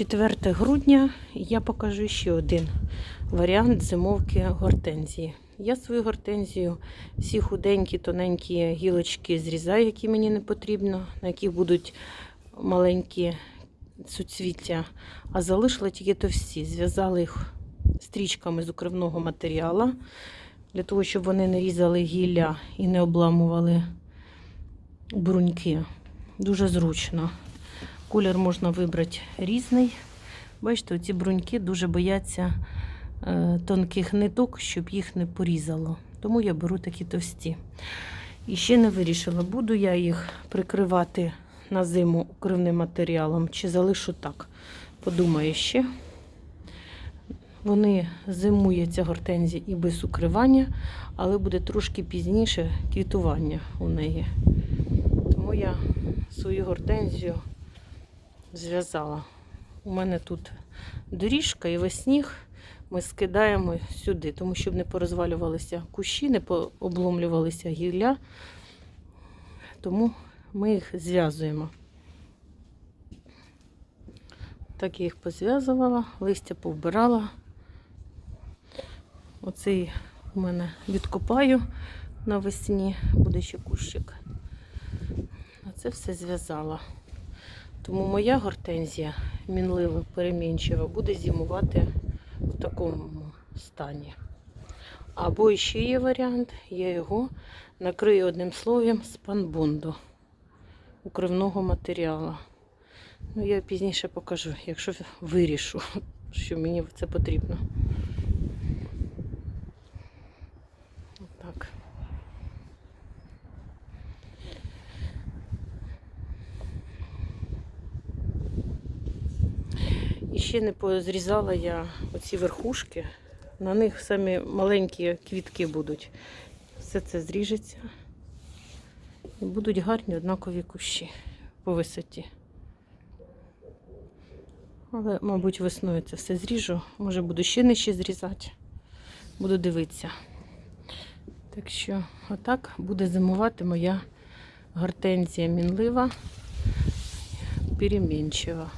4 грудня я покажу ще один варіант зимовки гортензії. Я свою гортензію, всі худенькі, тоненькі гілочки зрізаю, які мені не потрібно, на яких будуть маленькі суцвіття, а залишила тільки товсті. Зв'язала їх стрічками з укривного матеріалу, для того, щоб вони не різали гілля і не обламували бруньки. Дуже зручно. Колір можна вибрати різний. Бачите, ці бруньки дуже бояться е, тонких ниток, щоб їх не порізало. Тому я беру такі товсті. І ще не вирішила, буду я їх прикривати на зиму укривним матеріалом чи залишу так. Подумаю ще. Вони зимує ця гортензія і без укривання, але буде трошки пізніше квітування у неї. Тому я свою гортензію зв'язала. У мене тут доріжка і весь сніг ми скидаємо сюди, тому щоб не порозвалювалися кущі, не пообломлювалися гілля. Тому ми їх зв'язуємо. Так я їх позв'язувала, листя повбирала. Оцей у мене відкопаю навесні, буде ще кущик. А це все зв'язала. Тому моя гортензія мінлива, перемінчива, буде зимувати в такому стані. Або ще є варіант, я його накрию одним словом з панбонду укривного матеріалу. Ну, я пізніше покажу, якщо вирішу, що мені це потрібно. Так. І ще не позрізала я оці верхушки. На них самі маленькі квітки будуть. Все це зріжеться. І будуть гарні однакові кущі по висоті. Але, мабуть, весною це все зріжу. Може, буду ще нижче зрізати. Буду дивитися. Так що, отак буде зимувати моя гортензія мінлива, перемінчива.